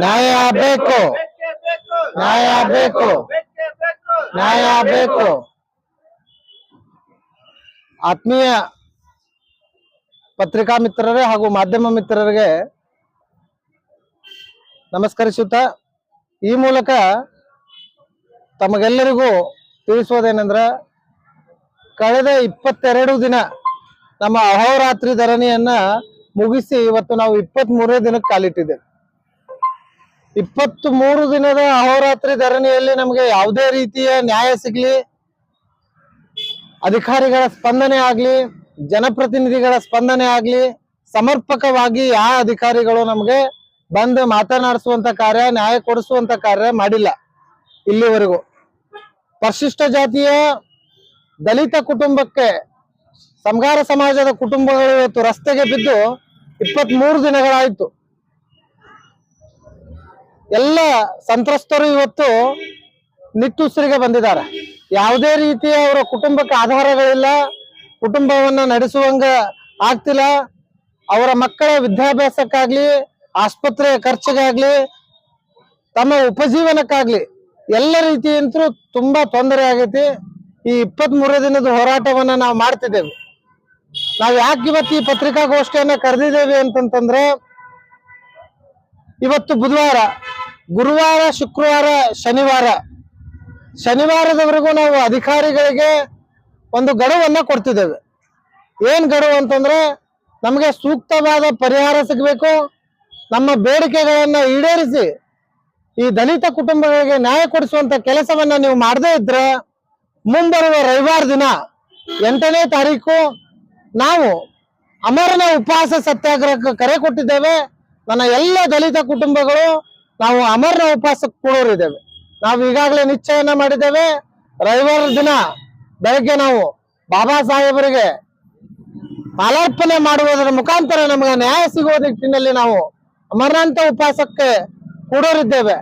ನ್ಯಾಯ ಬೇಕು. ನ್ಯಾಯ ಬೇಕು. ನ್ಯಾಯ ಬೇಕು. ಆತ್ಮೀಯ ಪತ್ರಿಕಾ ಮಿತ್ರರೇ ಹಾಗೂ ಮಾಧ್ಯಮ ಮಿತ್ರರಿಗೆ ನಮಸ್ಕರಿಸುತ್ತಾ ಈ ಮೂಲಕ ತಮಗೆಲ್ಲರಿಗೂ ತಿಳಿಸುವುದೇನೆಂದ್ರೆ, ಕಳೆದ ಇಪ್ಪತ್ತೆರಡು ದಿನ ನಮ್ಮ ಅಹೋರಾತ್ರಿ ಧರಣಿಯನ್ನ ಮುಗಿಸಿ ಇವತ್ತು ನಾವು ಇಪ್ಪತ್ತ್ ಮೂರನೇ ದಿನಕ್ಕೆ ಕಾಲಿಟ್ಟಿದ್ದೇವೆ. ಇಪ್ಪತ್ತ್ ಮೂರು ದಿನದ ಅಹೋರಾತ್ರಿ ಧರಣಿಯಲ್ಲಿ ನಮಗೆ ಯಾವುದೇ ರೀತಿಯ ನ್ಯಾಯ ಸಿಗ್ಲಿ, ಅಧಿಕಾರಿಗಳ ಸ್ಪಂದನೆ ಆಗ್ಲಿ, ಜನಪ್ರತಿನಿಧಿಗಳ ಸ್ಪಂದನೆ ಆಗ್ಲಿ, ಸಮರ್ಪಕವಾಗಿ ಯಾವ ಅಧಿಕಾರಿಗಳು ನಮಗೆ ಬಂದು ಮಾತನಾಡಿಸುವಂತ ಕಾರ್ಯ, ನ್ಯಾಯ ಕೊಡಿಸುವಂತ ಕಾರ್ಯ ಮಾಡಿಲ್ಲ ಇಲ್ಲಿವರೆಗೂ. ಪರಿಶಿಷ್ಟ ಜಾತಿಯ ದಲಿತ ಕುಟುಂಬಕ್ಕೆ ಸಂಗಾರ ಸಮಾಜದ ಕುಟುಂಬಗಳು ಇವತ್ತು ರಸ್ತೆಗೆ ಬಿದ್ದು ಇಪ್ಪತ್ತ್ ಮೂರು ದಿನಗಳಾಯ್ತು. ಎಲ್ಲ ಸಂತ್ರಸ್ತರು ಇವತ್ತು ನಿಟ್ಟುಸಿರಿಗೆ ಬಂದಿದ್ದಾರೆ. ಯಾವುದೇ ರೀತಿಯ ಅವರ ಕುಟುಂಬಕ್ಕೆ ಆಧಾರಗಳಿಲ್ಲ, ಕುಟುಂಬವನ್ನ ನಡೆಸುವಂಗ ಆಗ್ತಿಲ್ಲ. ಅವರ ಮಕ್ಕಳ ವಿದ್ಯಾಭ್ಯಾಸಕ್ಕಾಗ್ಲಿ, ಆಸ್ಪತ್ರೆಯ ಖರ್ಚಿಗಾಗ್ಲಿ, ತಮ್ಮ ಉಪಜೀವನಕ್ಕಾಗ್ಲಿ ಎಲ್ಲ ರೀತಿಯಂತೂ ತುಂಬಾ ತೊಂದರೆ ಆಗೈತಿ. ಈ ಇಪ್ಪತ್ತ್ ಮೂರನೇ ದಿನದ ಹೋರಾಟವನ್ನ ನಾವು ಮಾಡ್ತಿದ್ದೇವೆ. ನಾವು ಯಾಕೆ ಇವತ್ತು ಈ ಪತ್ರಿಕಾಗೋಷ್ಠಿಯನ್ನ ಕರೆದಿದ್ದೇವೆ ಅಂತಂತಂದ್ರೆ ಇವತ್ತು ಬುಧವಾರ, ಗುರುವಾರ, ಶುಕ್ರವಾರ, ಶನಿವಾರ. ಶನಿವಾರದವರೆಗೂ ನಾವು ಅಧಿಕಾರಿಗಳಿಗೆ ಒಂದು ಗಡುವನ್ನ ಕೊಡ್ತಿದ್ದೇವೆ. ಏನ್ ಗಡುವು ಅಂತಂದ್ರೆ ನಮಗೆ ಸೂಕ್ತವಾದ ಪರಿಹಾರ ಸಿಗಬೇಕು. ನಮ್ಮ ಬೇಡಿಕೆಗಳನ್ನು ಈಡೇರಿಸಿ ಈ ದಲಿತ ಕುಟುಂಬಗಳಿಗೆ ನ್ಯಾಯ ಕೊಡಿಸುವಂತ ಕೆಲಸವನ್ನ ನೀವು ಮಾಡದೇ ಇದ್ರೆ ಮುಂಬರುವ ರವಿವಾರ ದಿನ ಎಂಟನೇ ತಾರೀಕು ನಾವು ಅಮರನ ಉಪವಾಸ ಸತ್ಯಾಗ್ರಹಕ್ಕೆ ಕರೆ ಕೊಟ್ಟಿದ್ದೇವೆ. ನನ್ನ ಎಲ್ಲ ದಲಿತ ಕುಟುಂಬಗಳು ನಾವು ಅಮರನ ಉಪವಾಸಕ್ಕೆ ಕೊಡೋರಿದ್ದೇವೆ. ನಾವು ಈಗಾಗಲೇ ನಿಶ್ಚಯನ ಮಾಡಿದ್ದೇವೆ. ರವಿವಾರ ದಿನ ಬೆಳಗ್ಗೆ ನಾವು ಬಾಬಾ ಸಾಹೇಬರಿಗೆ ಮಾಲಾರ್ಪಣೆ ಮಾಡುವುದರ ಮುಖಾಂತರ ನಮಗೆ ನ್ಯಾಯ ಸಿಗುವ ನಿಟ್ಟಿನಲ್ಲಿ ನಾವು ಅಮರನಾಥ ಉಪವಾಸಕ್ಕೆ ಕೂಡೋರಿದ್ದೇವೆ.